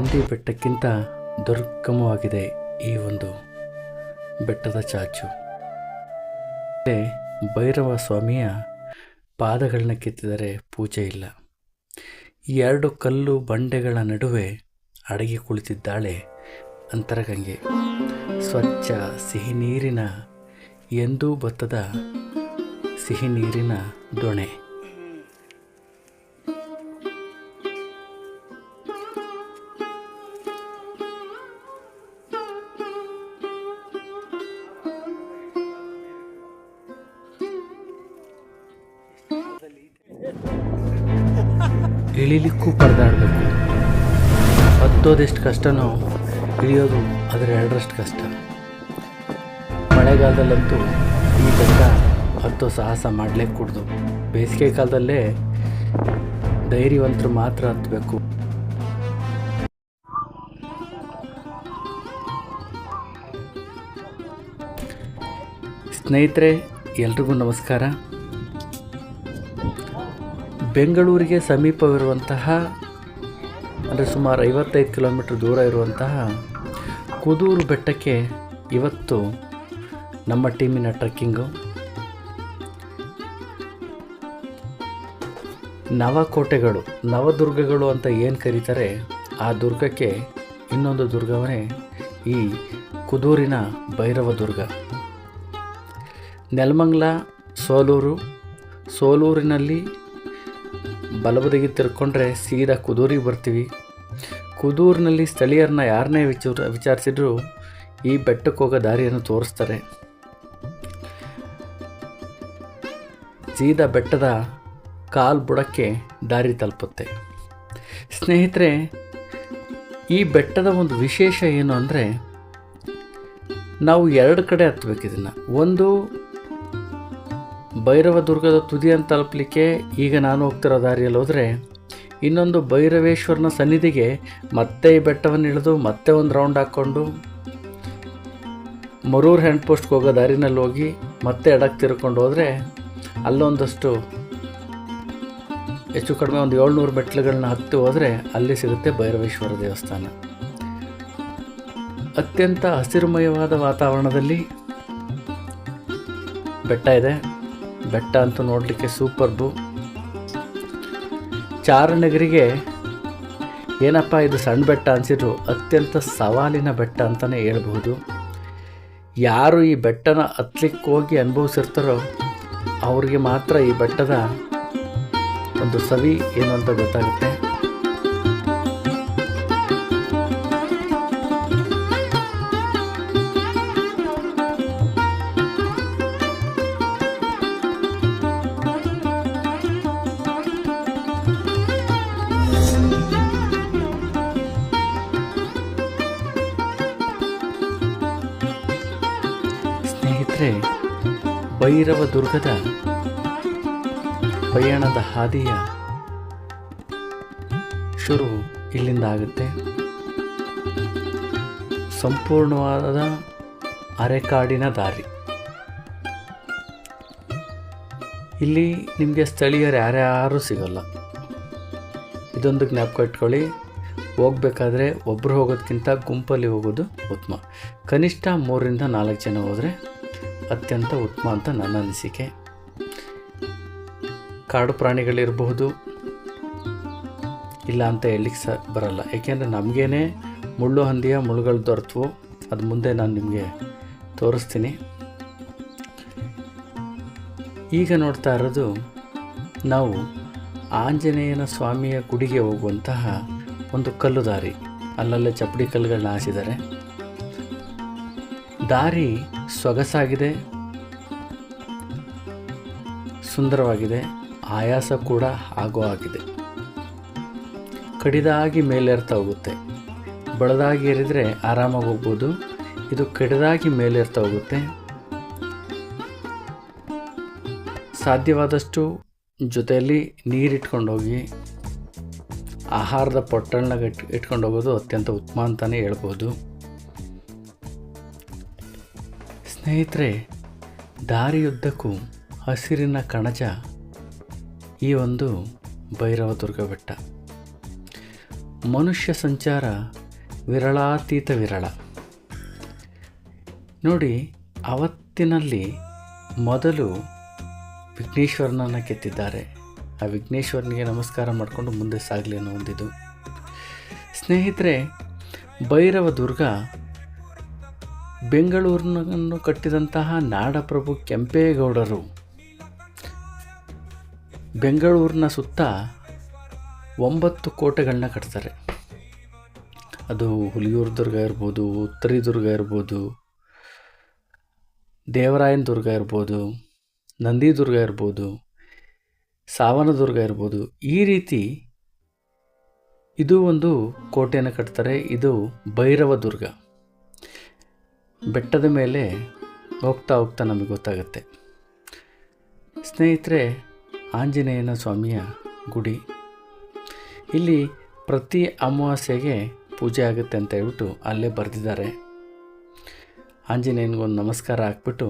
ನಂದಿ ಬೆಟ್ಟಕ್ಕಿಂತ ದುರ್ಗಮವಾಗಿದೆ ಈ ಒಂದು ಬೆಟ್ಟದ ಚಾಚು. ಭೈರವ ಸ್ವಾಮಿಯ ಪಾದಗಳನ್ನ ಕೆತ್ತಿದರೆ ಪೂಜೆ ಇಲ್ಲ. ಎರಡು ಕಲ್ಲು ಬಂಡೆಗಳ ನಡುವೆ ಅಡಗಿ ಕುಳಿತಿದ್ದಾಳೆ ಅಂತರಗಂಗೆ. ಸ್ವಚ್ಛ ಸಿಹಿ ನೀರಿನ ಎಂದೂ ಬತ್ತದ ಸಿಹಿ ನೀರಿನ ದೊಣೆ. ಇಳಿಲಿಕ್ಕೂ ಪರದಾಡಬೇಕು. ಹತ್ತೋದೆಷ್ಟು ಕಷ್ಟನೋ ಇಳಿಯೋದು ಅದರ ಎರಡರಷ್ಟು ಕಷ್ಟ. ಮಳೆಗಾಲದಲ್ಲಂತೂ ಈ ಬೆಟ್ಟ ಹತ್ತೋ ಸಾಹಸ ಮಾಡಲೇ ಕೂಡ್ದು ಬೇಸಿಗೆ ಕಾಲದಲ್ಲೇ ಧೈರ್ಯವಂತರು ಮಾತ್ರ ಹತ್ತಬೇಕು ಸ್ನೇಹಿತರೆ, ಎಲ್ರಿಗೂ ನಮಸ್ಕಾರ. ಬೆಂಗಳೂರಿಗೆ ಸಮೀಪವಿರುವಂತಹ, ಅಂದರೆ ಸುಮಾರು ಐವತ್ತೈದು ಕಿಲೋಮೀಟ್ರ್ ದೂರ ಇರುವಂತಹ ಕುದೂರು ಬೆಟ್ಟಕ್ಕೆ ಇವತ್ತು ನಮ್ಮ ಟೀಮಿನ ಟ್ರೆಕ್ಕಿಂಗು. ನವಕೋಟೆಗಳು, ನವದುರ್ಗಗಳು ಅಂತ ಏನು ಕರೀತಾರೆ, ಆ ದುರ್ಗಕ್ಕೆ ಇನ್ನೊಂದು ದುರ್ಗವನೇ ಈ ಕುದೂರಿನ ಭೈರವ ದುರ್ಗ. ನೆಲಮಂಗ್ಲ, ಸೋಲೂರು, ಸೋಲೂರಿನಲ್ಲಿ ಬಲಬದಿಗೆ ತಿರ್ಕೊಂಡ್ರೆ ಸೀದಾ ಕುದೂರಿಗೆ ಬರ್ತೀವಿ. ಕುದೂರಿನಲ್ಲಿ ಸ್ಥಳೀಯರನ್ನ ಯಾರನ್ನೇ ವಿಚಾರ, ವಿಚಾರಿಸಿದ್ರು ಈ ಬೆಟ್ಟಕ್ಕೆ ಹೋಗೋ ದಾರಿಯನ್ನು ತೋರಿಸ್ತಾರೆ. ಸೀದಾ ಬೆಟ್ಟದ ಕಾಲು ಬುಡಕ್ಕೆ ದಾರಿ ತಲುಪುತ್ತೆ. ಸ್ನೇಹಿತರೆ, ಈ ಬೆಟ್ಟದ ಒಂದು ವಿಶೇಷ ಏನು ಅಂದರೆ, ನಾವು ಎರಡು ಕಡೆ ಹತ್ಬೇಕು ಇದನ್ನು. ಒಂದು ಭೈರವ ದುರ್ಗದ ತುದಿಯನ್ನು ತಲುಪಲಿಕ್ಕೆ ಈಗ ನಾನು ಹೋಗ್ತಿರೋ ದಾರಿಯಲ್ಲಿ ಹೋದರೆ ಇನ್ನೊಂದು ಭೈರವೇಶ್ವರನ ಸನ್ನಿಧಿಗೆ ಮತ್ತೆ ಈ ಬೆಟ್ಟವನ್ನು ಇಳಿದು ಮತ್ತೆ ಒಂದು ರೌಂಡ್ ಹಾಕ್ಕೊಂಡು ಮರೂರು ಹ್ಯಾಂಡ್ ಪೋಸ್ಟ್ಗೆ ಹೋಗೋ ದಾರಿನಲ್ಲಿ ಹೋಗಿ ಮತ್ತೆ ಎಡಕ್ಕೆ ತಿರ್ಕೊಂಡು ಹೋದರೆ ಅಲ್ಲೊಂದಷ್ಟು ಹೆಚ್ಚು ಕಡಿಮೆ ಒಂದು ಏಳ್ನೂರು ಮೆಟ್ಲುಗಳನ್ನ ಹತ್ತಿ ಹೋದರೆ ಅಲ್ಲಿ ಸಿಗುತ್ತೆ ಭೈರವೇಶ್ವರ ದೇವಸ್ಥಾನ. ಅತ್ಯಂತ ಹಸಿರುಮಯವಾದ ವಾತಾವರಣದಲ್ಲಿ ಬೆಟ್ಟ ಇದೆ. ಬೆಟ್ಟ ಅಂತೂ ನೋಡಲಿಕ್ಕೆ ಸೂಪರ್ಬು ಚಾರಣಗಿರಿಗೆ ಏನಪ್ಪ ಇದು ಸಣ್ಣ ಬೆಟ್ಟ ಅನಿಸಿದ್ರು, ಅತ್ಯಂತ ಸವಾಲಿನ ಬೆಟ್ಟ ಅಂತಲೇ ಹೇಳ್ಬೋದು ಯಾರು ಈ ಬೆಟ್ಟನ ಹತ್ಲಿಕ್ಕೆ ಹೋಗಿ ಅನುಭವಿಸಿರ್ತಾರೋ ಅವ್ರಿಗೆ ಮಾತ್ರ ಈ ಬೆಟ್ಟದ ಒಂದು ಸವಿ ಏನು ಅಂತ ಗೊತ್ತಾಗುತ್ತೆ. ಭೈರವ ದುರ್ಗದ ಪಯಣದ ಹಾದಿಯ ಶುರು ಇಲ್ಲಿಂದ ಆಗುತ್ತೆ. ಸಂಪೂರ್ಣವಾದ ಅರೆಕಾಡಿನ ದಾರಿ. ಇಲ್ಲಿ ನಿಮಗೆ ಸ್ಥಳೀಯರು ಯಾರ್ಯಾರು ಸಿಗಲ್ಲ. ಇದೊಂದು ಜ್ಞಾಪಕ ಇಟ್ಕೊಳ್ಳಿ. ಹೋಗ್ಬೇಕಾದ್ರೆ ಒಬ್ಬರು ಹೋಗೋದಕ್ಕಿಂತ ಗುಂಪಲ್ಲಿ ಹೋಗೋದು ಉತ್ತಮ. ಕನಿಷ್ಠ ಮೂರರಿಂದ ನಾಲ್ಕು ಜನ ಹೋದರೆ ಅತ್ಯಂತ ಉತ್ತಮ ಅಂತ ನನ್ನ ಅನಿಸಿಕೆ. ಕಾಡು ಪ್ರಾಣಿಗಳಿರಬಹುದು, ಇಲ್ಲ ಅಂತ ಹೇಳಲಿಕ್ಕೆ ಸ ಬರಲ್ಲ. ಏಕೆಂದರೆ ನಮಗೇನೆ ಮುಳ್ಳು ಹಂದಿಯ ಮುಳ್ಳುಗಳು ದೊರೆತವು. ಅದು ಮುಂದೆ ನಾನು ನಿಮಗೆ ತೋರಿಸ್ತೀನಿ. ಈಗ ನೋಡ್ತಾ ಇರೋದು, ನಾವು ಆಂಜನೇಯನ ಸ್ವಾಮಿಯ ಗುಡಿಗೆ ಹೋಗುವಂತಹ ಒಂದು ಕಲ್ಲು ದಾರಿ. ಅಲ್ಲಲ್ಲೇ ಚಪ್ಪಡಿ ಕಲ್ಲುಗಳನ್ನ ಹಾಸಿದ್ದಾರೆ. ದಾರಿ ಸೊಗಸಾಗಿದೆ. ಸುಂದರವಾಗಿದೆ. ಆಯಾಸ ಕೂಡ ಆಗೋ ಆಗಿದೆ ಕಡಿದಾಗಿ ಮೇಲೇರ್ತಾ ಹೋಗುತ್ತೆ. ಬಳದಾಗಿ ಏರಿದರೆ ಆರಾಮಾಗಿ ಹೋಗ್ಬೋದು. ಇದು ಕಡಿದಾಗಿ ಮೇಲೇರ್ತಾ ಹೋಗುತ್ತೆ. ಸಾಧ್ಯವಾದಷ್ಟು ಜೊತೆಯಲ್ಲಿ ನೀರಿಟ್ಕೊಂಡು ಹೋಗಿ ಆಹಾರದ ಪೊಟ್ಟಣ್ಣಗೆ ಇಟ್ ಇಟ್ಕೊಂಡು ಹೋಗೋದು ಅತ್ಯಂತ ಉತ್ತಮ ಅಂತಲೇ ಹೇಳ್ಬೋದು. ಸ್ನೇಹಿತರೆ, ದಾರಿಯುದ್ದಕ್ಕೂ ಹಸಿರಿನ ಕಣಜ ಈ ಒಂದು ಭೈರವದುರ್ಗ ಬೆಟ್ಟ. ಮನುಷ್ಯ ಸಂಚಾರ ವಿರಳಾತೀತ ವಿರಳ. ನೋಡಿ, ಅವತ್ತಿನಲ್ಲಿ ಮೊದಲು ವಿಘ್ನೇಶ್ವರನನ್ನು ಕೆತ್ತಿದ್ದಾರೆ. ಆ ವಿಘ್ನೇಶ್ವರನಿಗೆ ನಮಸ್ಕಾರ ಮಾಡಿಕೊಂಡು ಮುಂದೆ ಸಾಗಲಿ ಅನ್ನೋ ಒಂದಿದು. ಸ್ನೇಹಿತರೆ ಭೈರವ ದುರ್ಗ ಬೆಂಗಳೂರನ್ನು ಕಟ್ಟಿದಂತಹ ನಾಡಪ್ರಭು ಕೆಂಪೇಗೌಡರು ಬೆಂಗಳೂರಿನ ಸುತ್ತ ಒಂಬತ್ತು ಕೋಟೆಗಳನ್ನ ಕಟ್ತಾರೆ. ಅದು ಹುಲಿಯೂರು ದುರ್ಗ ಇರ್ಬೋದು ಉತ್ತರಿ ದುರ್ಗ ಇರ್ಬೋದು, ದೇವರಾಯನ ದುರ್ಗ ಇರ್ಬೋದು, ನಂದಿ ದುರ್ಗ ಇರ್ಬೋದು, ಸಾವನ ದುರ್ಗ ಇರ್ಬೋದು. ಈ ರೀತಿ ಇದು ಒಂದು ಕೋಟೆಯನ್ನು ಕಟ್ತಾರೆ. ಇದು ಭೈರವ ದುರ್ಗ. ಬೆಟ್ಟದ ಮೇಲೆ ಹೋಗ್ತಾ ಹೋಗ್ತಾ ನಮಗೆ ಗೊತ್ತಾಗುತ್ತೆ. ಸ್ನೇಹಿತರೆ, ಆಂಜನೇಯನ ಸ್ವಾಮಿಯ ಗುಡಿ. ಇಲ್ಲಿ ಪ್ರತಿ ಅಮಾವಾಸ್ಯೆಗೆ ಪೂಜೆ ಆಗುತ್ತೆ ಅಂತ ಹೇಳ್ಬಿಟ್ಟು ಅಲ್ಲೇ ಬರೆದಿದ್ದಾರೆ. ಆಂಜನೇಯನಿಗೊಂದು ನಮಸ್ಕಾರ ಹಾಕ್ಬಿಟ್ಟು,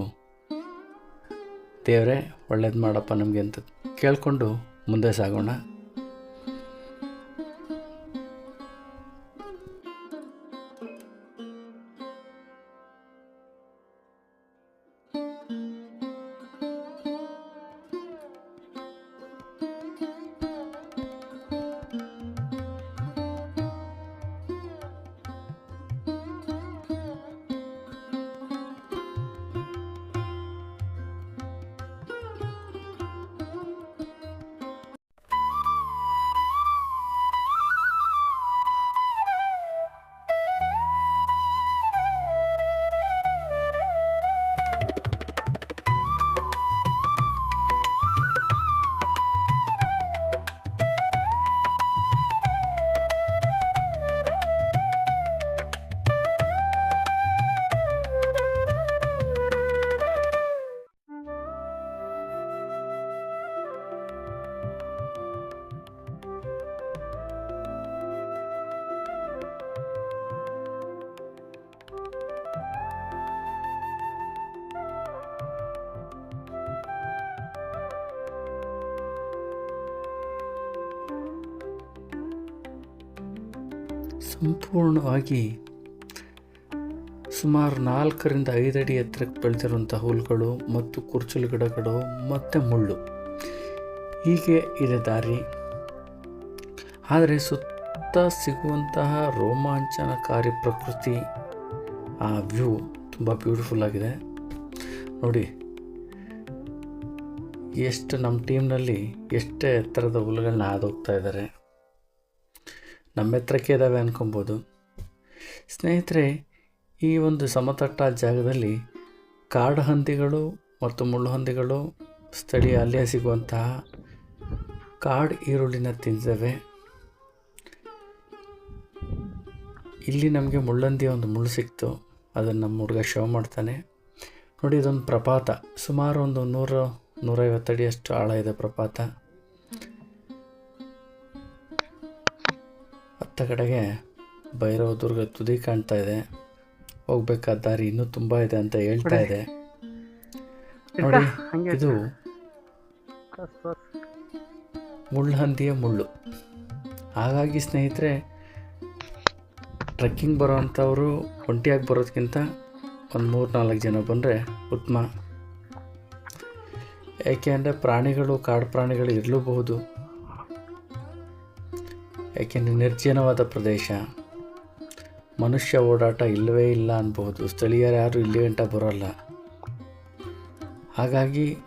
ದೇವರೇ, ಒಳ್ಳೇದು ಮಾಡಪ್ಪ ನಮಗೆ ಅಂತ ಕೇಳಿಕೊಂಡು ಮುಂದೆ ಸಾಗೋಣ. ಸಂಪೂರ್ಣವಾಗಿ ಸುಮಾರು ನಾಲ್ಕರಿಂದ ಐದು ಅಡಿ ಎತ್ತರಕ್ಕೆ ಬೆಳೆದಿರುವಂಥ ಹುಲ್ಗಳು ಮತ್ತು ಕುರ್ಚಲು ಗಿಡಗಳು, ಮತ್ತು ಮುಳ್ಳು. ಹೀಗೆ ಇದೆ ದಾರಿ. ಆದರೆ ಸುತ್ತ ಸಿಗುವಂತಹ ರೋಮಾಂಚನಕಾರಿ ಪ್ರಕೃತಿ, ಆ ವ್ಯೂ ತುಂಬ ಬ್ಯೂಟಿಫುಲ್ ಆಗಿದೆ. ನೋಡಿ, ಎಷ್ಟು ನಮ್ಮ ಟೀಮ್ನಲ್ಲಿ ಎಷ್ಟೇ ಎತ್ತರದ ಹುಲ್ಗಳನ್ನ ಹಾದೋಗ್ತಾ ಇದ್ದಾರೆ. ನಮ್ಮ ಎತ್ತರಕ್ಕೆ ಇದ್ದಾವೆ ಅನ್ಕೊಬೋದು. ಸ್ನೇಹಿತರೆ, ಈ ಒಂದು ಸಮತಟ್ಟ ಜಾಗದಲ್ಲಿ ಕಾಡು ಹಂದಿಗಳು ಮತ್ತು ಮುಳ್ಳು ಹಂದಿಗಳು ಸ್ಥಳೀಯ ಅಲ್ಲೇ ಸಿಗುವಂತಹ ಕಾಡು ಈರುಳ್ಳಿನ ತಿಂದಿದ್ದಾವೆ. ಇಲ್ಲಿ ನಮಗೆ ಮುಳ್ಳಂದಿಯ ಒಂದು ಮುಳ್ಳು ಸಿಕ್ತು. ಅದನ್ನು ನಮ್ಮ ಹುಡುಗ ಶೋ ಮಾಡ್ತಾನೆ. ನೋಡಿ, ಇದೊಂದು ಪ್ರಪಾತ. ಸುಮಾರು ಒಂದು ನೂರು ನೂರೈವತ್ತು ಅಡಿಯಷ್ಟು ಆಳ ಇದೆ ಪ್ರಪಾತ. ಹತ್ತ ಕಡೆಗೆ ಭೈರವ ದುರ್ಗ ತುದಿ ಕಾಣ್ತಾ ಇದೆ. ಹೋಗ್ಬೇಕಾದ ದಾರಿ ಇನ್ನೂ ತುಂಬ ಇದೆ ಅಂತ ಹೇಳ್ತಾ ಇದೆ. ನೋಡಿ ಇದು ಮುಳ್ಳುಹಂದಿಯ ಮುಳ್ಳು. ಹಾಗಾಗಿ ಸ್ನೇಹಿತರೆ ಟ್ರೆಕ್ಕಿಂಗ್ ಬರೋವಂಥವ್ರು ಒಂಟಿಯಾಗಿ ಬರೋದಕ್ಕಿಂತ ಒಂದು ಮೂರು ನಾಲ್ಕು ಜನ ಬಂದರೆ ಉತ್ತಮ. ಏಕೆ ಅಂದರೆ ಪ್ರಾಣಿಗಳು ಕಾಡು ಪ್ರಾಣಿಗಳು ಇರಲೂಬಹುದು. ಏಕೆಂದರೆ ನಿರ್ಜನವಾದ ಪ್ರದೇಶ. ಮನುಷ್ಯ ಓಡಾಟ ಇಲ್ಲವೇ ಇಲ್ಲ ಅನ್ಬೋದು ಸ್ಥಳೀಯರು ಯಾರು ಇಲ್ಲಿ ಗಂಟ ಬರೋಲ್ಲ. ಹಾಗಾಗಿ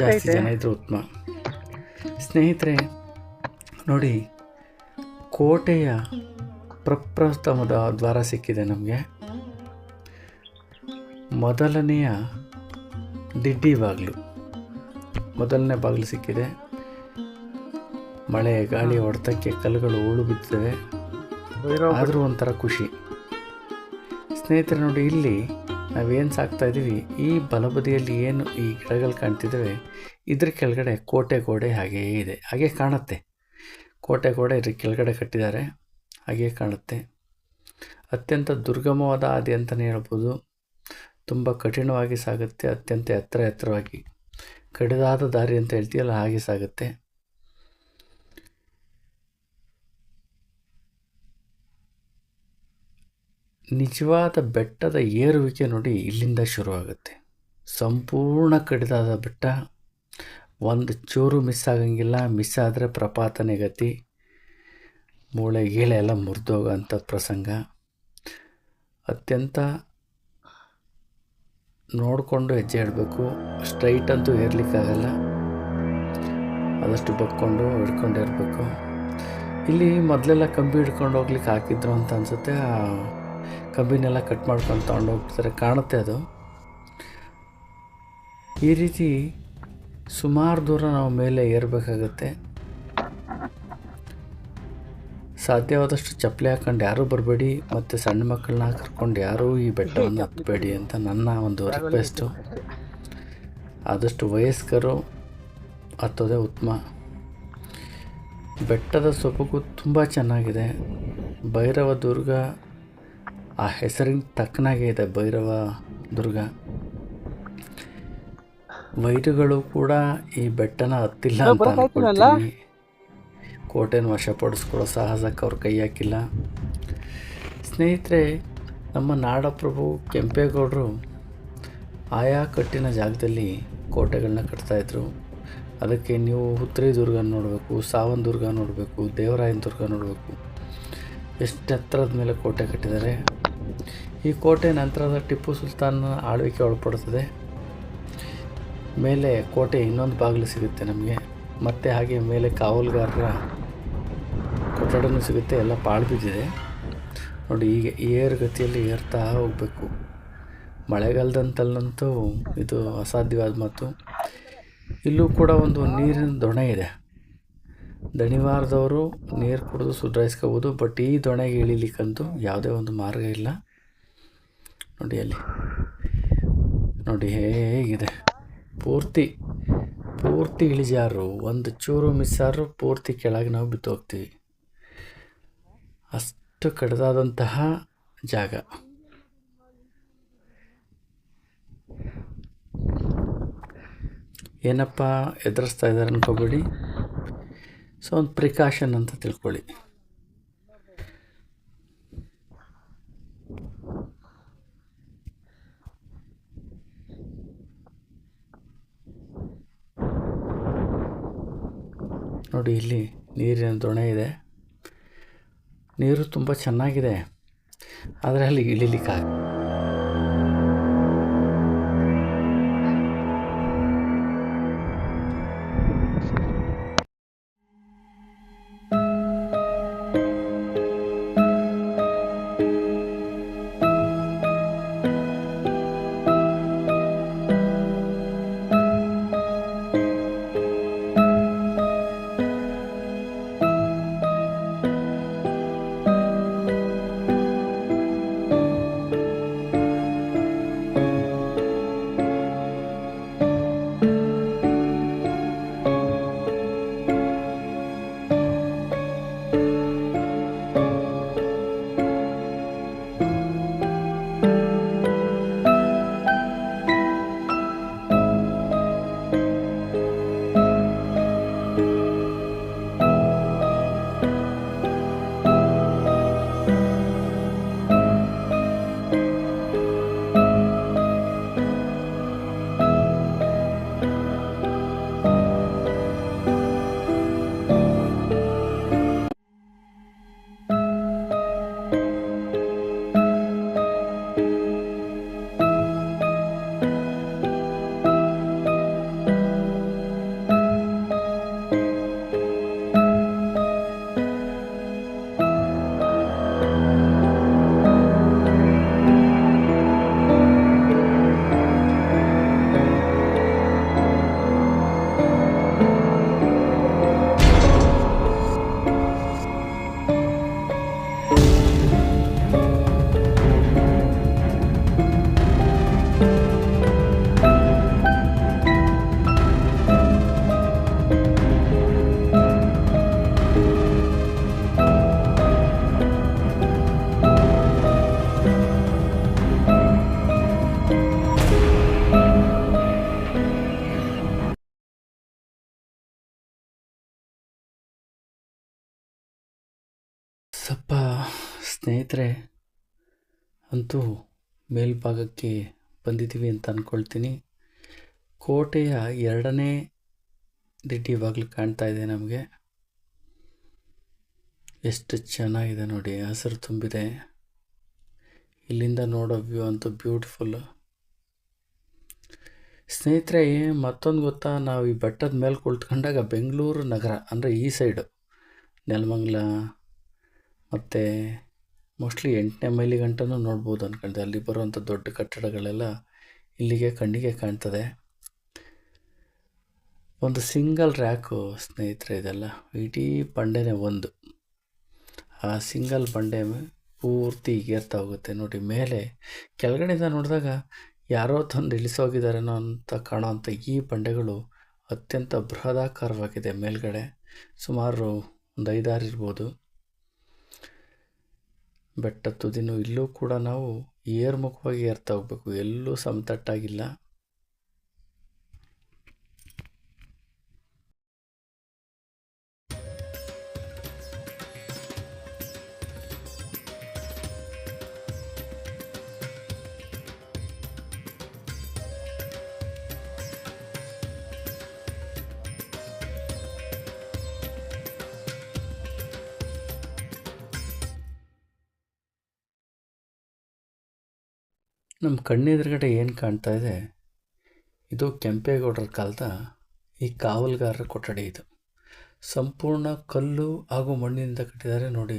ಜಾಸ್ತಿ ಜನ ಇದ್ರು ಉತ್ತಮ. ಸ್ನೇಹಿತರೆ ನೋಡಿ ಕೋಟೆಯ ಪ್ರಪ್ರಥಮದ ದ್ವಾರ ಸಿಕ್ಕಿದೆ ನಮಗೆ. ಮೊದಲನೆಯ ದಿಡ್ಡಿ ಬಾಗಿಲು. ಮೊದಲನೇ ಬಾಗಿಲು ಸಿಕ್ಕಿದೆ. ಮಳೆ ಗಾಳಿ ಹೊಡೆತಕ್ಕೆ ಕಲ್ಲುಗಳು ಉಳು ಬಿತ್ತವೆ ಆದರೂ ಒಂಥರ ಖುಷಿ. ಸ್ನೇಹಿತರೆ ನೋಡಿ ಇಲ್ಲಿ ನಾವೇನು ಸಾಕ್ತಾ ಇದ್ದೀವಿ ಈ ಬಲಬದಿಯಲ್ಲಿ ಏನು ಈ ಗಿಡಗಳು ಕಾಣ್ತಿದ್ದಾವೆ ಇದ್ರ ಕೆಳಗಡೆ ಕೋಟೆ ಗೋಡೆ ಹಾಗೇ ಇದೆ. ಹಾಗೆ ಕಾಣುತ್ತೆ. ಕೋಟೆ ಗೋಡೆ ಇದ್ರ ಕೆಳಗಡೆ ಕಟ್ಟಿದ್ದಾರೆ. ಹಾಗೆ ಕಾಣುತ್ತೆ. ಅತ್ಯಂತ ದುರ್ಗಮವಾದ ಹಾದಿ ಅಂತಲೇ ಹೇಳ್ಬೋದು. ತುಂಬ ಕಠಿಣವಾಗಿ ಸಾಗುತ್ತೆ. ಅತ್ಯಂತ ಎತ್ತರ ಎತ್ತರವಾಗಿ. ಕಡಿದಾದ ದಾರಿ ಅಂತ ಹೇಳ್ತೀಯಲ್ಲ ಹಾಗೆ ಸಾಗುತ್ತೆ. ನಿಜವಾದ ಬೆಟ್ಟದ ಏರುವಿಕೆ ನೋಡಿ ಇಲ್ಲಿಂದ ಶುರುವಾಗುತ್ತೆ. ಸಂಪೂರ್ಣ ಕಡಿದಾದ ಬೆಟ್ಟ. ಒಂದು ಚೂರು ಮಿಸ್ ಆಗಂಗಿಲ್ಲ. ಮಿಸ್ ಆದರೆ ಪ್ರಪಾತನೇ ಗತಿ. ಮೂಳೆ ಗೀಳೆ ಎಲ್ಲ ಮುರಿದೋಗೋಂಥ ಪ್ರಸಂಗ. ಅತ್ಯಂತ ನೋಡಿಕೊಂಡು ಹೆಜ್ಜೆ ಇಡಬೇಕು. ಸ್ಟ್ರೈಟ್ ಅಂತೂ ಏರ್ಲಿಕ್ಕಾಗಲ್ಲ. ಆದಷ್ಟು ಬಕ್ಕೊಂಡು ಹಿಡ್ಕೊಂಡಿರ್ಬೇಕು. ಇಲ್ಲಿ ಮೊದಲೆಲ್ಲ ಕಂಬಿ ಹಿಡ್ಕೊಂಡು ಹೋಗ್ಲಿಕ್ಕೆ ಹಾಕಿದ್ರು ಅಂತ ಅನಿಸುತ್ತೆ. ಆ ಕಂಬಿನೆಲ್ಲ ಕಟ್ ಮಾಡ್ಕೊಂಡು ತೊಗೊಂಡು ಹೋಗ್ತಾರೆ ಕಾಣುತ್ತೆ ಅದು. ಈ ರೀತಿ ಸುಮಾರು ದೂರ ನಾವು ಮೇಲೆ ಏರಬೇಕಾಗತ್ತೆ. ಸಾಧ್ಯವಾದಷ್ಟು ಚಪ್ಪಲಿ ಹಾಕೊಂಡು ಯಾರೂ ಬರಬೇಡಿ, ಮತ್ತು ಸಣ್ಣ ಮಕ್ಕಳನ್ನ ಕರ್ಕೊಂಡು ಯಾರೂ ಈ ಬೆಟ್ಟವನ್ನು ಹತ್ತಬೇಡಿ ಅಂತ ನನ್ನ ಒಂದು ರಿಕ್ವೆಸ್ಟು ಆದಷ್ಟು ವಯಸ್ಕರು ಹತ್ತೋದೇ ಉತ್ತಮ. ಬೆಟ್ಟದ ಸೊಬಗು ತುಂಬ ಚೆನ್ನಾಗಿದೆ. ಭೈರವ ದುರ್ಗ ಆ ಹೆಸರಿನ ತಕ್ಕನಾಗೆ ಇದೆ ಭೈರವ ದುರ್ಗ. ವೈರುಗಳು ಕೂಡ ಈ ಬೆಟ್ಟನ ಹತ್ತಿಲ್ಲ ಅಂತ ಅನ್ಕೊಳ್ತೀನಿ. ಕೋಟೆನ ವಶಪಡಿಸ್ಕೊಳ್ಳೋ ಸಾಹಸಕ್ಕೆ ಅವ್ರ ಕೈ ಹಾಕಿಲ್ಲ. ಸ್ನೇಹಿತರೆ ನಮ್ಮ ನಾಡಪ್ರಭು ಕೆಂಪೇಗೌಡರು ಆಯಾ ಕಟ್ಟಿನ ಜಾಗದಲ್ಲಿ ಕೋಟೆಗಳನ್ನ ಕಟ್ತಾಯಿದ್ರು ಅದಕ್ಕೆ ನೀವು ಹುತ್ರಿ ದುರ್ಗ ನೋಡಬೇಕು ಸಾವನ್ ದುರ್ಗ ನೋಡಬೇಕು ದೇವರಾಯನ ದುರ್ಗ ನೋಡಬೇಕು. ಎಷ್ಟು ಎತ್ತರದ ಮೇಲೆ ಕೋಟೆ ಕಟ್ಟಿದ್ದಾರೆ? ಈ ಕೋಟೆ ನಂತರದ ಟಿಪ್ಪು ಸುಲ್ತಾನ್ ಆಳ್ವಿಕೆ ಒಳಪಡುತ್ತದೆ. ಮೇಲೆ ಕೋಟೆ ಇನ್ನೊಂದು ಬಾಗಿಲು ಸಿಗುತ್ತೆ ನಮಗೆ. ಮತ್ತೆ ಹಾಗೆ ಮೇಲೆ ಕಾವಲುಗಾರರ ಕೊಠಡನೂ ಸಿಗುತ್ತೆ, ಎಲ್ಲ ಪಾಳು ಬಿದ್ದಿದೆ. ನೋಡಿ, ಈಗ ಏರುಗತಿಯಲ್ಲಿ ಏರ್ತಾ ಹೋಗಬೇಕು. ಮಳೆಗಾಲದಂತಲ್ಲಂತೂ ಇದು ಅಸಾಧ್ಯವಾದ ಮಾತು. ಇಲ್ಲೂ ಕೂಡ ಒಂದು ನೀರಿನ ದೊಣೆ ಇದೆ. ದಣಿವಾರದವರು ನೀರು ಕುಡಿದು ಸುಧಾರಿಸ್ಕೋಬೋದು ಬಟ್ ಈ ದೊಣೆಗೆ ಇಳಿಲಿಕ್ಕಂತೂ ಯಾವುದೇ ಒಂದು ಮಾರ್ಗ ಇಲ್ಲ. ನೋಡಿ ಅಲ್ಲಿ. ನೋಡಿ ಹೇಗಿದೆ. ಪೂರ್ತಿ ಪೂರ್ತಿ ಇಳಿಜಾರು, ಒಂದು ಚೂರು ಮಿಸ್ಸಾರು ಪೂರ್ತಿ ಕೆಳಗೆ ನಾವು ಬಿದ್ದೋಗ್ತೀವಿ ಅಷ್ಟು ಕಡಿದಾದಂತಹ ಜಾಗ. ಏನಪ್ಪ, ಎದುರಿಸ್ತಾ ಇದ್ದಾರೆ ಅನ್ಕೋಬೇಡಿ. ಸೊ ಒಂದು ಪ್ರಿಕಾಷನ್ ಅಂತ ತಿಳ್ಕೊಳ್ಳಿ. ನೋಡಿ, ಇಲ್ಲಿ ನೀರಿನ ದೊಣೆ ಇದೆ. ನೀರು ತುಂಬ ಚೆನ್ನಾಗಿದೆ. ಆದರೆ ಅಲ್ಲಿ ಇಳಿಲಿಕ್ಕಾಗ ಸ್ನೇಹಿತರೆ, ಅಂತೂ ಮೇಲ್ಭಾಗಕ್ಕೆ ಬಂದಿದ್ದೀವಿ ಅಂತ ಅಂದ್ಕೊಳ್ತೀನಿ ಕೋಟೆಯ ಎರಡನೇ ದಿಡ್ಡಿ ಬಾಗಿಲು ಕಾಣ್ತಾ ಇದೆ ನಮಗೆ. ಎಷ್ಟು ಚೆನ್ನಾಗಿದೆ ನೋಡಿ, ಹಸಿರು ತುಂಬಿದೆ. ಇಲ್ಲಿಂದ ನೋಡೋ ವ್ಯೂ ಅಂತೂ ಬ್ಯೂಟಿಫುಲ್. ಸ್ನೇಹಿತರೆ, ಮತ್ತೊಂದು ಗೊತ್ತಾ, ನಾವು ಈ ಬೆಟ್ಟದ ಮೇಲೆ ಕುಳಿತುಕೊಂಡಾಗ ಬೆಂಗಳೂರು ನಗರ, ಅಂದರೆ ಈ ಸೈಡು, ನೆಲಮಂಗಲ, ಮತ್ತು ಮೋಸ್ಟ್ಲಿ ಎಂಟನೇ ಮೈಲಿ ಗಂಟನೂ ನೋಡ್ಬೋದು ಅಂದ್ಕೊಂಡೆ ಅಲ್ಲಿ ಬರುವಂಥ ದೊಡ್ಡ ಕಟ್ಟಡಗಳೆಲ್ಲ ಇಲ್ಲಿಗೆ ಕಣ್ಣಿಗೆ ಕಾಣ್ತದೆ. ಒಂದು ಸಿಂಗಲ್ ರ್ಯಾಕು ಸ್ನೇಹಿತರೆ ಇದೆಲ್ಲ. ಇಡೀ ಬಂಡೆನೇ ಒಂದು. ಆ ಸಿಂಗಲ್ ಬಂಡೆ ಪೂರ್ತಿ ಏರ್ತಾ ಹೋಗುತ್ತೆ. ನೋಡಿ, ಮೇಲೆ ಕೆಳಗಡೆಯಿಂದ ನೋಡಿದಾಗ ಯಾರೋ ತಂದು ಇಳಿಸೋಗಿದ್ದಾರೇನೋ ಅಂತ ಕಾಣೋವಂಥ ಈ ಬಂಡೆಗಳು ಅತ್ಯಂತ ಬೃಹದಾಕಾರವಾಗಿದೆ ಮೇಲ್ಗಡೆ. ಸುಮಾರು ಒಂದು ಐದಾರು ಇರ್ಬೋದು. ಬೆಟ್ಟ ತುದಿನೂ ಇಲ್ಲೂ ಕೂಡ ನಾವು ಏರ್ಮುಖವಾಗಿ ಏರ್ತಾ ಹೋಗ್ಬೇಕು. ಎಲ್ಲೂ ಸಮತಟ್ಟಾಗಿಲ್ಲ. ನಮ್ಮ ಕಣ್ಣೆದುರುಗಡೆ ಏನು ಕಾಣ್ತಾ ಇದೆ? ಇದು ಕೆಂಪೇಗೌಡರ ಕಾಲದ ಈ ಕಾವಲುಗಾರರ ಕೊಠಡಿ ಇದು. ಸಂಪೂರ್ಣ ಕಲ್ಲು ಹಾಗೂ ಮಣ್ಣಿನಿಂದ ಕಟ್ಟಿದ್ದಾರೆ ನೋಡಿ.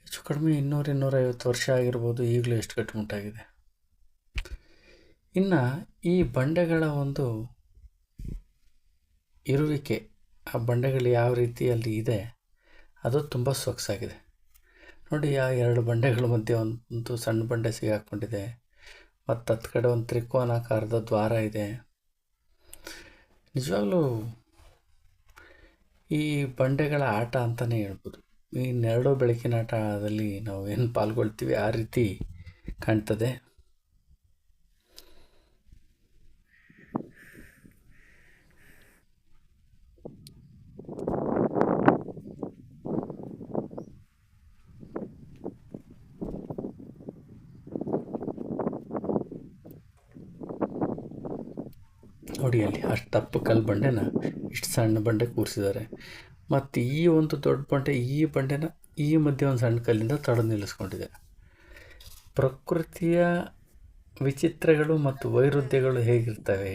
ಹೆಚ್ಚು ಕಡಿಮೆ ಇನ್ನೂರು ಇನ್ನೂರೈವತ್ತು ವರ್ಷ ಆಗಿರ್ಬೋದು ಈಗಲೂ ಎಷ್ಟು ಕಟ್ಟುಮುಟ್ಟಾಗಿದೆ ಇನ್ನು ಈ ಬಂಡೆಗಳ ಒಂದು ಇರುವಿಕೆ, ಆ ಬಂಡೆಗಳು ಯಾವ ರೀತಿಯಲ್ಲಿ ಇದೆ, ಅದು ತುಂಬ ಸೊಗಸಾಗಿದೆ. ನೋಡಿ, ಆ ಎರಡು ಬಂಡೆಗಳ ಮಧ್ಯೆ ಒಂದು ಸಣ್ಣ ಬಂಡೆ ಸಿಗಾಕೊಂಡಿದೆ. ಮತ್ತು ಹತ್ತು ಕಡೆ ಒಂದು ತ್ರಿಕೋನಾಕಾರದ ದ್ವಾರ ಇದೆ. ನಿಜವಾಗ್ಲೂ ಈ ಬಂಡೆಗಳ ಆಟ ಅಂತಲೇ ಹೇಳ್ಬೋದು. ಈ ನೆರಳು ಬೆಳಕಿನ ಆಟದಲ್ಲಿ ನಾವು ಏನು ಪಾಲ್ಗೊಳ್ತೀವಿ ಆ ರೀತಿ ಕಾಣ್ತದೆ. ನೋಡಿ ಅಲ್ಲಿ ಅಷ್ಟು ದಪ್ಪ ಕಲ್ಲು ಬಂಡೆನ ಇಷ್ಟು ಸಣ್ಣ ಬಂಡೆ ಕೂರಿಸಿದ್ದಾರೆ ಮತ್ತು ಈ ಒಂದು ದೊಡ್ಡ ಬಂಡೆ, ಈ ಬಂಡೆನ ಈ ಮಧ್ಯೆ ಒಂದು ಸಣ್ಣ ಕಲ್ಲಿಂದ ತಡೆದು ನಿಲ್ಲಿಸ್ಕೊಂಡಿದೆ. ಪ್ರಕೃತಿಯ ವಿಚಿತ್ರಗಳು ಮತ್ತು ವೈರುಧ್ಯಗಳು ಹೇಗಿರ್ತವೆ?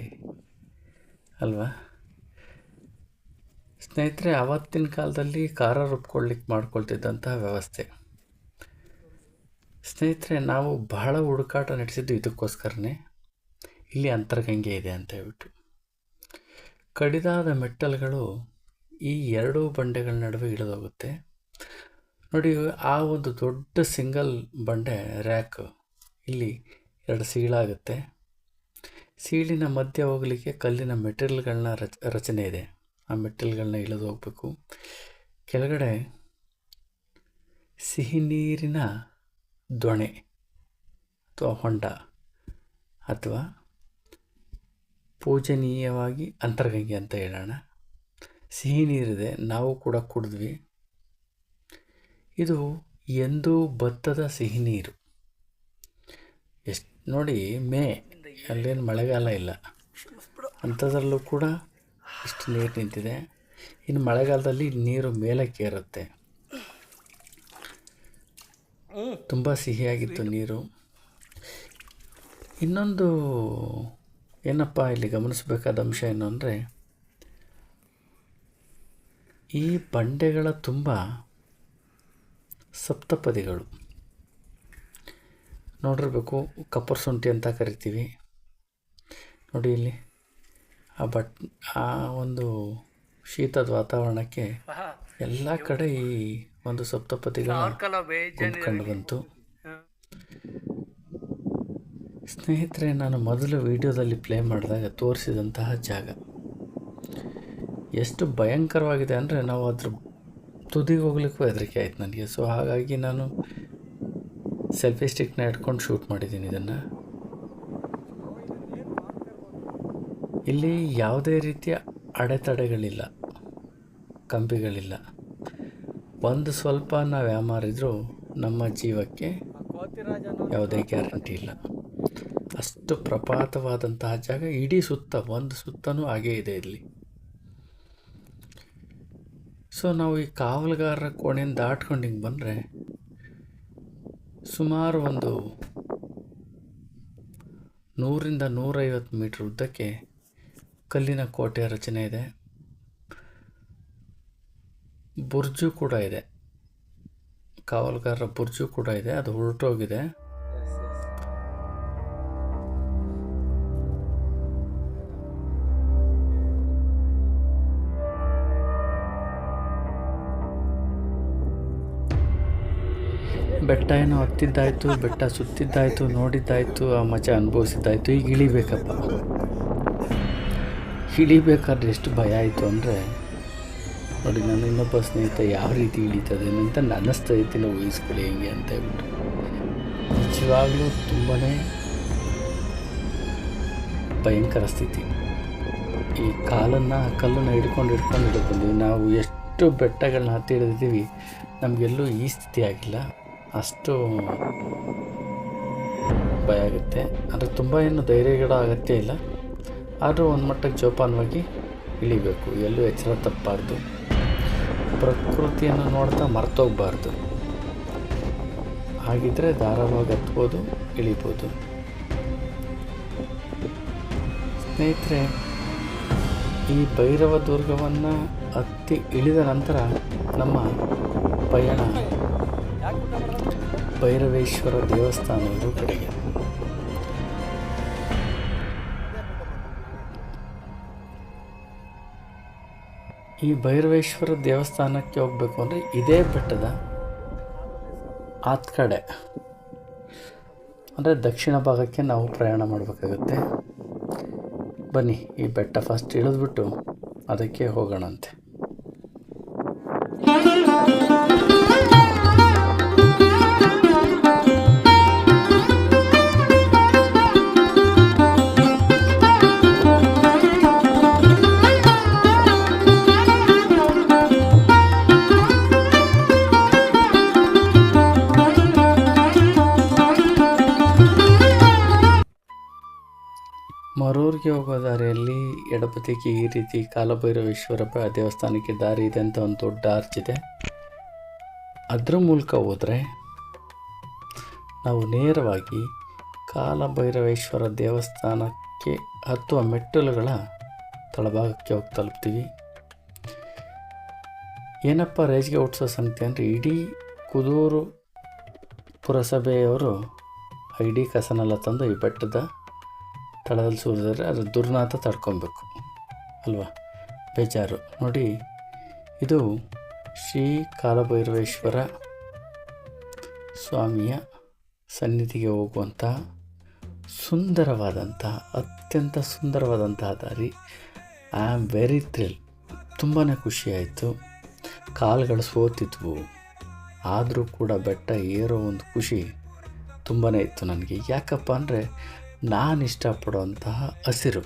ಅಲ್ವಾ? ಸ್ನೇಹಿತರೆ ಆವತ್ತಿನ ಕಾಲದಲ್ಲಿ ಕಾರ ರುಬ್ಕೊಳ್ಳಿಕ್ಕೆ ಮಾಡ್ಕೊಳ್ತಿದ್ದಂತಹ ವ್ಯವಸ್ಥೆ. ಸ್ನೇಹಿತರೆ, ನಾವು ಬಹಳ ಹುಡುಕಾಟ ನಡೆಸಿದ್ದು ಇದಕ್ಕೋಸ್ಕರನೇ. ಇಲ್ಲಿ ಅಂತರ್ಗಂಗೆ ಇದೆ ಅಂತ ಹೇಳ್ಬಿಟ್ಟು. ಕಡಿದಾದ ಮೆಟ್ಟಲುಗಳು ಈ ಎರಡೂ ಬಂಡೆಗಳ ನಡುವೆ ಇಳಿದೋಗುತ್ತೆ. ನೋಡಿ, ಆ ಒಂದು ದೊಡ್ಡ ಸಿಂಗಲ್ ಬಂಡೆ ರ್ಯಾಕ್ ಇಲ್ಲಿ ಎರಡು ಸೀಳಾಗುತ್ತೆ. ಸೀಳಿನ ಮಧ್ಯ ಹೋಗಲಿಕ್ಕೆ ಕಲ್ಲಿನ ಮೆಟೀರಿಯಲ್ಗಳನ್ನ ರಚ, ರಚನೆ ಇದೆ. ಆ ಮೆಟೀರಿಯಲ್ಗಳನ್ನ ಇಳಿದು ಹೋಗಬೇಕು. ಕೆಳಗಡೆ ಸಿಹಿ ನೀರಿನ ದೊಣೆ ಅಥವಾ ಹೊಂಡ ಅಥವಾ ಪೂಜನೀಯವಾಗಿ ಅಂತರ್ಗಂಗೆ ಅಂತ ಹೇಳೋಣ. ಸಿಹಿ ನೀರಿದೆ ನಾವು ಕೂಡ ಕುಡಿದ್ವಿ. ಇದು ಎಂದೂ ಭತ್ತದ ಸಿಹಿ ನೀರು. ಎಷ್ಟು ನೋಡಿ, ಮೇ, ಅಲ್ಲೇನು ಮಳೆಗಾಲ ಇಲ್ಲ. ಅಂಥದ್ರಲ್ಲೂ ಕೂಡ ಇಷ್ಟು ನೀರು ನಿಂತಿದೆ. ಇನ್ನು ಮಳೆಗಾಲದಲ್ಲಿ ನೀರು ಮೇಲಕ್ಕೆ ಇರುತ್ತೆ ತುಂಬ ಸಿಹಿಯಾಗಿತ್ತು ನೀರು. ಇನ್ನೊಂದು ಏನಪ್ಪ ಇಲ್ಲಿ ಗಮನಿಸಬೇಕಾದ ಅಂಶ ಏನು ಅಂದರೆ ಈ ಬಂಡೆಗಳ ತುಂಬ ಸಪ್ತಪದಿಗಳು. ನೋಡಿರಬೇಕು ಕಪ್ಪರ್ ಶುಂಠಿ ಅಂತ ಕರಿತೀವಿ. ನೋಡಿ ಇಲ್ಲಿ ಆ ಬಟ್ ಆ ಒಂದು ಶೀತದ ವಾತಾವರಣಕ್ಕೆ ಎಲ್ಲ ಕಡೆ ಈ ಒಂದು ಸಪ್ತಪದಿಗಳು ಕಂಡು ಬಂತು. ಸ್ನೇಹಿತರೆ, ನಾನು ಮೊದಲು ವಿಡಿಯೋದಲ್ಲಿ ಪ್ಲೇ ಮಾಡಿದಾಗ ತೋರಿಸಿದಂತಹ ಜಾಗ. ಎಷ್ಟು ಭಯಂಕರವಾಗಿದೆ ಅಂದರೆ ನಾವು ಅದ್ರ ತುದಿಗೆ ಹೋಗ್ಲಿಕ್ಕೂ ಹೆದರಿಕೆ ಆಯ್ತು ನನಗೆ. ಸೊ ಹಾಗಾಗಿ ನಾನು ಸೆಲ್ಫಿ ಸ್ಟಿಕ್ನ ಇಟ್ಕೊಂಡು ಶೂಟ್ ಮಾಡಿದ್ದೀನಿ ಇದನ್ನು. ಇಲ್ಲಿ ಯಾವುದೇ ರೀತಿಯ ಅಡೆತಡೆಗಳಿಲ್ಲ, ಕಂಬಿಗಳಿಲ್ಲ. ಒಂದು ಸ್ವಲ್ಪ ನಾವು ವ್ಯಾಮಾರಿದ್ರೂ ನಮ್ಮ ಜೀವಕ್ಕೆ ಯಾವುದೇ ಗ್ಯಾರಂಟಿ ಇಲ್ಲ. ಅಷ್ಟು ಪ್ರಪಾತವಾದಂತಹ ಜಾಗ, ಇಡೀ ಸುತ್ತ, ಒಂದು ಸುತ್ತನೂ ಹಾಗೇ ಇದೆ ಇಲ್ಲಿ. ಸೊ ನಾವು ಈ ಕಾವಲುಗಾರರ ಕೋಣೆಯನ್ನು ದಾಟ್ಕೊಂಡು ಹಿಂಗೆ ಬಂದರೆ ಸುಮಾರು ಒಂದು ನೂರಿಂದ ನೂರೈವತ್ತು ಮೀಟ್ರ್ ಉದ್ದಕ್ಕೆ ಕಲ್ಲಿನ ಕೋಟೆಯ ರಚನೆ ಇದೆ. ಬುರ್ಜು ಕೂಡ ಇದೆ. ಕಾವಲುಗಾರರ ಬುರ್ಜು ಕೂಡ ಇದೆ. ಅದು ಹೊರಟೋಗಿದೆ ಬೆಟ್ಟ ಏನೋ ಹತ್ತಿದ್ದಾಯಿತು, ಬೆಟ್ಟ ಸುತ್ತಿದ್ದಾಯಿತು, ನೋಡಿದ್ದಾಯಿತು, ಆ ಮಜಾ ಅನುಭವಿಸಿದ್ದಾಯ್ತು. ಈಗ ಇಳಿಬೇಕಪ್ಪ. ಇಳಿಬೇಕಾದ್ರೆ ಎಷ್ಟು ಭಯ ಆಯಿತು ಅಂದರೆ, ನೋಡಿ, ನನ್ನ ಇನ್ನೊಬ್ಬ ಸ್ನೇಹಿತ ಯಾವ ರೀತಿ ಇಳಿತದೆ ಅಂತ ನನ್ನ ಇದ್ದೀನಿ ಊಹಿಸ್ಕೊಳ್ಳಿ ಹೆಂಗೆ ಅಂತ ಹೇಳ್ಬಿಟ್ಟು. ನಿಜವಾಗ್ಲೂ ತುಂಬಾ ಭಯಂಕರ ಸ್ಥಿತಿ. ಈ ಕಾಲನ್ನು ಕಲ್ಲನ್ನು ಹಿಡ್ಕೊಂಡು ಹಿಡ್ಕೊಂಡು ಹಿಡ್ಕೊಂಡು ನಾವು ಎಷ್ಟು ಬೆಟ್ಟಗಳನ್ನ ಹತ್ತಿ ಹಿಡಿದಿದ್ದೀವಿ ನಮಗೆಲ್ಲೂ ಈ ಸ್ಥಿತಿ ಆಗಿಲ್ಲ. ಅಷ್ಟು ಭಯ ಆಗುತ್ತೆ. ಆದರೆ ತುಂಬ ಏನು ಧೈರ್ಯಗಳ ಅಗತ್ಯ ಇಲ್ಲ. ಆದರೂ ಒಂದು ಮಟ್ಟಕ್ಕೆ ಜೋಪಾನವಾಗಿ ಇಳಿಬೇಕು. ಎಲ್ಲೂ ಎಚ್ಚರ ತಪ್ಪಬಾರ್ದು ಪ್ರಕೃತಿಯನ್ನು ನೋಡ್ತಾ ಮರ್ತೋಗ್ಬಾರ್ದು. ಹಾಗಿದ್ರೆ ಧಾರಾಳವಾಗಿ ಹತ್ಬೋದು, ಇಳಿಬೋದು. ಸ್ನೇಹಿತರೆ, ಈ ಭೈರವ ದುರ್ಗವನ್ನು ಹತ್ತಿ ಇಳಿದ ನಂತರ ನಮ್ಮ ಪಯಣ ಭೈರವೇಶ್ವರ ದೇವಸ್ಥಾನ ಇದು ಕಡೆಗೆ. ಈ ಭೈರವೇಶ್ವರ ದೇವಸ್ಥಾನಕ್ಕೆ ಹೋಗಬೇಕು ಅಂದರೆ ಇದೇ ಬೆಟ್ಟದ ಆತ್ ಕಡೆ ಅಂದರೆ ದಕ್ಷಿಣ ಭಾಗಕ್ಕೆ ನಾವು ಪ್ರಯಾಣ ಮಾಡಬೇಕಾಗುತ್ತೆ. ಬನ್ನಿ, ಈ ಬೆಟ್ಟ ಫಸ್ಟ್ ಇಳಿದ್ಬಿಟ್ಟು ಅದಕ್ಕೆ ಹೋಗೋಣಂತೆ. ಎಡಬದಿಗೆ ಈ ರೀತಿ ಕಾಲಭೈರವೇಶ್ವರ ದೇವಸ್ಥಾನಕ್ಕೆ ದಾರಿ ಇದೆ ಅಂತ ಒಂದು ದೊಡ್ಡ ಆರ್ಚ್ ಇದೆ ಅದರ ಮೂಲಕ ಹೋದರೆ ನಾವು ನೇರವಾಗಿ ಕಾಲಭೈರವೇಶ್ವರ ದೇವಸ್ಥಾನಕ್ಕೆ ಹತ್ತುವ ಮೆಟ್ಟಲುಗಳ ತಳಭಾಗಕ್ಕೆ ಹೋಗಿ ತಲುಪ್ತೀವಿ. ಏನಪ್ಪ ರೇಜ್ಗೆ ಹುಟ್ಟಿಸೋ ಸಂಗತಿ ಅಂದರೆ ಇಡೀ ಕುದೂರು ಪುರಸಭೆಯವರು ಇಡೀ ಕಸನೆಲ್ಲ ತಂದು ಈ ಬೆಟ್ಟದ ತಳದಲ್ಲಿ ಸುರಿದ್ರೆ ಅದು ದುರ್ನಾತ ತಡ್ಕೊಬೇಕು. ಅಲ್ವಾ? ಬೇಜಾರು. ನೋಡಿ, ಇದು ಶ್ರೀ ಕಾಲಭೈರವೇಶ್ವರ ಸ್ವಾಮಿಯ ಸನ್ನಿಧಿಗೆ ಹೋಗುವಂಥ ಸುಂದರವಾದಂಥ, ಅತ್ಯಂತ ಸುಂದರವಾದಂತಹ ದಾರಿ. I am very thrill. ತುಂಬಾ ಖುಷಿಯಾಯಿತು. ಕಾಲುಗಳು ಸೋತಿದ್ವು. ಆದರೂ ಕೂಡ ಬೆಟ್ಟ ಏರೋ ಒಂದು ಖುಷಿ ತುಂಬಾ ಇತ್ತು ನನಗೆ. ಯಾಕಪ್ಪ ಅಂದರೆ ನಾನು ಇಷ್ಟಪಡುವಂತಹ ಹಸಿರು,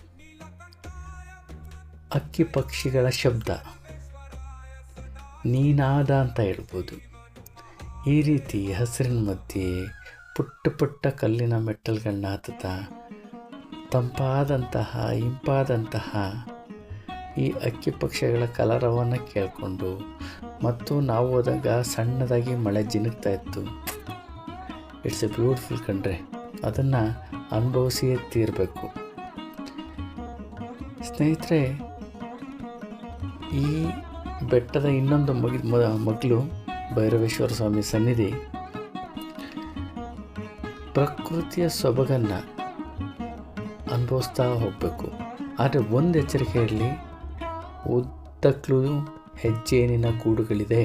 ಅಕ್ಕಿ ಪಕ್ಷಿಗಳ ಶಬ್ದ. ನೀನಾದ ಅಂತ ಹೇಳ್ಬೋದು. ಈ ರೀತಿ ಹಸಿರಿನ ಮಧ್ಯೆ ಪುಟ್ಟ ಪುಟ್ಟ ಕಲ್ಲಿನ ಮೆಟ್ಟಲುಗಳನ್ನ ಹತ್ತುತ್ತಾ ತಂಪಾದಂತಹ, ಇಂಪಾದಂತಹ ಈ ಅಕ್ಕಿ ಪಕ್ಷಿಗಳ ಕಲರವನ್ನು ಕೇಳಿಕೊಂಡು ಮತ್ತು ನಾವು ಹೋದಾಗ ಸಣ್ಣದಾಗಿ ಮಳೆ ಜಿನುಗ್ತಾ ಇತ್ತು. ಇಟ್ಸ್ ಎ ಬ್ಯೂಟಿಫುಲ್ ಕಂಡ್ರೆ ಅದನ್ನು ಅನುಭವಿಸಿಯೇ ತೀರಬೇಕು. ಸ್ನೇಹಿತರೆ, ಈ ಬೆಟ್ಟದ ಇನ್ನೊಂದು ಮಗಿ ಮಗಳು ಭೈರವೇಶ್ವರ ಸ್ವಾಮಿ ಸನ್ನಿಧಿ ಪ್ರಕೃತಿಯ ಸೊಬಗನ್ನು ಅನುಭವಿಸ್ತಾ ಹೋಗಬೇಕು. ಆದರೆ ಒಂದು ಎಚ್ಚರಿಕೆ ಇರಲಿ ಉದ್ದಕ್ಕೂ ಹೆಜ್ಜೇನಿನ ಗೂಡುಗಳಿದೆ.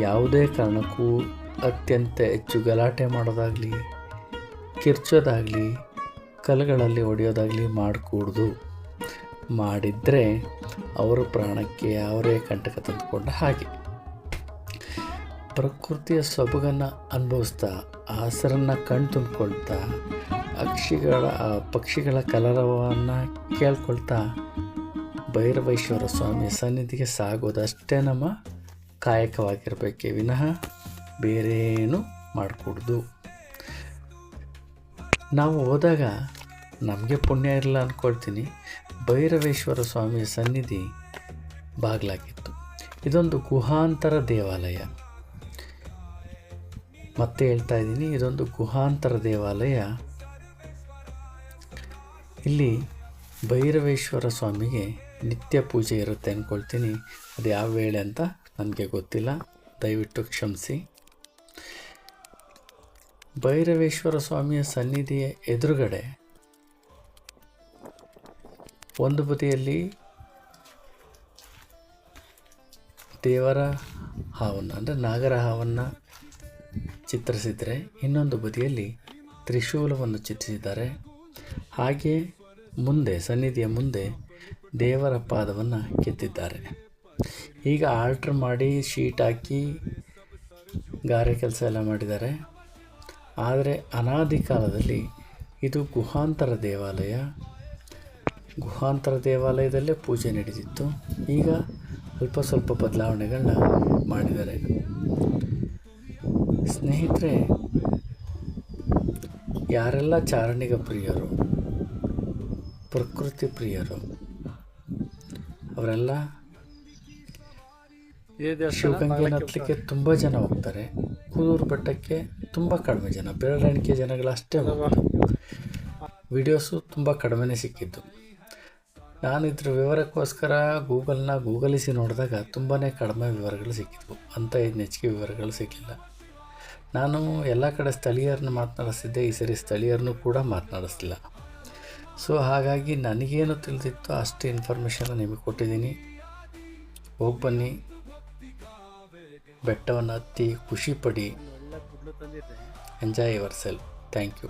ಯಾವುದೇ ಕಾರಣಕ್ಕೂ ಅತ್ಯಂತ ಹೆಚ್ಚು ಗಲಾಟೆ ಮಾಡೋದಾಗಲಿ ಕಿರ್ಚೋದಾಗಲಿ, ಕಲ್ಲುಗಳಲ್ಲಿ ಹೊಡೆಯೋದಾಗಲಿ ಮಾಡಕೂಡ್ದು. ಮಾಡಿದರೆ ಅವರ ಪ್ರಾಣಕ್ಕೆ ಅವರೇ ಕಂಟಕ ತಂದುಕೊಂಡ ಹಾಗೆ. ಪ್ರಕೃತಿಯ ಸೊಬಗನ್ನು ಅನುಭವಿಸ್ತಾ ಹಸರನ್ನು ಕಣ್ ತುಂಬಿಕೊಳ್ತಾ, ಅಕ್ಷಿಗಳ ಪಕ್ಷಿಗಳ ಕಲರವವನ್ನು ಕೇಳ್ಕೊಳ್ತಾ ಭೈರವೇಶ್ವರ ಸ್ವಾಮಿ ಸನ್ನಿಧಿಗೆ ಸಾಗೋದಷ್ಟೇ ನಮ್ಮ ಕಾಯಕವಾಗಿರಬೇಕೇ ವಿನಃ ಬೇರೇನೂ ಮಾಡಿಕೊಡ್ದು. ನಾವು ಹೋದಾಗ ನಮಗೆ ಪುಣ್ಯ ಇರಲ್ಲ ಅಂದ್ಕೊಳ್ತೀನಿ ಭೈರವೇಶ್ವರ ಸ್ವಾಮಿಯ ಸನ್ನಿಧಿ ಬಾಗಿಲಾಗಿತ್ತು. ಇದೊಂದು ಗುಹಾಂತರ ದೇವಾಲಯ. ಮತ್ತೆ ಹೇಳ್ತಾ ಇದ್ದೀನಿ, ಇದೊಂದು ಗುಹಾಂತರ ದೇವಾಲಯ. ಇಲ್ಲಿ ಭೈರವೇಶ್ವರ ಸ್ವಾಮಿಗೆ ನಿತ್ಯ ಪೂಜೆ ಇರುತ್ತೆ ಅಂದ್ಕೊಳ್ತೀನಿ ಅದು ಯಾವ ವೇಳೆ ಅಂತ ನನಗೆ ಗೊತ್ತಿಲ್ಲ. ದಯವಿಟ್ಟು ಕ್ಷಮಿಸಿ. ಭೈರವೇಶ್ವರ ಸ್ವಾಮಿಯ ಸನ್ನಿಧಿಯ ಎದುರುಗಡೆ ಒಂದು ಬದಿಯಲ್ಲಿ ದೇವರ ಹಾವನ್ನು, ಅಂದರೆ ನಾಗರ ಹಾವನ್ನು ಚಿತ್ರಿಸಿದರೆ ಇನ್ನೊಂದು ಬದಿಯಲ್ಲಿ ತ್ರಿಶೂಲವನ್ನು ಚಿತ್ರಿಸಿದ್ದಾರೆ. ಹಾಗೆ ಮುಂದೆ, ಸನ್ನಿಧಿಯ ಮುಂದೆ ದೇವರ ಪಾದವನ್ನು ಕೆತ್ತಿದ್ದಾರೆ. ಈಗ ಆಲ್ಟ್ರ್ ಮಾಡಿ ಶೀಟ್ ಹಾಕಿ ಗಾರೆ ಕೆಲಸ ಎಲ್ಲ ಮಾಡಿದ್ದಾರೆ. ಆದರೆ ಅನಾದಿ ಕಾಲದಲ್ಲಿ ಇದು ಗುಹಾಂತರ ದೇವಾಲಯ. ಗುಹಾಂತರ ದೇವಾಲಯದಲ್ಲೇ ಪೂಜೆ ನಡೆದಿತ್ತು. ಈಗ ಅಲ್ಪ ಸ್ವಲ್ಪ ಬದಲಾವಣೆಗಳನ್ನ ಮಾಡಿದ್ದಾರೆ. ಸ್ನೇಹಿತರೆ ಯಾರೆಲ್ಲ ಚಾರಣಿಗ ಪ್ರಿಯರು ಪ್ರಕೃತಿ ಪ್ರಿಯರು ಅವರೆಲ್ಲ ಶಿವಗಂಗೆ ಹತ್ತಲಿಕ್ಕೆ ತುಂಬ ಜನ ಹೋಗ್ತಾರೆ. ಕೂದೂರು ಬೆಟ್ಟಕ್ಕೆ ತುಂಬ ಕಡಿಮೆ ಜನ. ಬೆರಳೆಣಿಕೆ ಜನಗಳಷ್ಟೇ ವಿಡಿಯೋಸು ತುಂಬ ಕಡಿಮೆನೇ ಸಿಕ್ಕಿದ್ದು. ನಾನು ಇದ್ರ ವಿವರಕ್ಕೋಸ್ಕರ ಗೂಗಲ್ನ ಗೂಗಲಿಸಿ ನೋಡಿದಾಗ ತುಂಬಾ ಕಡಿಮೆ ವಿವರಗಳು ಸಿಕ್ಕಿದ್ವು. ಅಂತ ಇದು ನೆಚ್ಚಿಗೆ ವಿವರಗಳು ಸಿಕ್ಕಿಲ್ಲ. ನಾನು ಎಲ್ಲ ಕಡೆ ಸ್ಥಳೀಯರನ್ನ ಮಾತನಾಡಿಸ್ತಿದ್ದೆ. ಈ ಸರಿ ಸ್ಥಳೀಯರನ್ನು ಕೂಡ ಮಾತನಾಡಿಸ್ಲಿಲ್ಲ. ಸೊ ಹಾಗಾಗಿ ನನಗೇನು ತಿಳಿದಿತ್ತು ಅಷ್ಟು ಇನ್ಫಾರ್ಮೇಷನ್ ನಿಮಗೆ ಕೊಟ್ಟಿದ್ದೀನಿ. ಹೋಗಿ ಬನ್ನಿ. ಬೆಟ್ಟವನ್ನು ಹತ್ತಿ ಖುಷಿ enjoy yourself thank you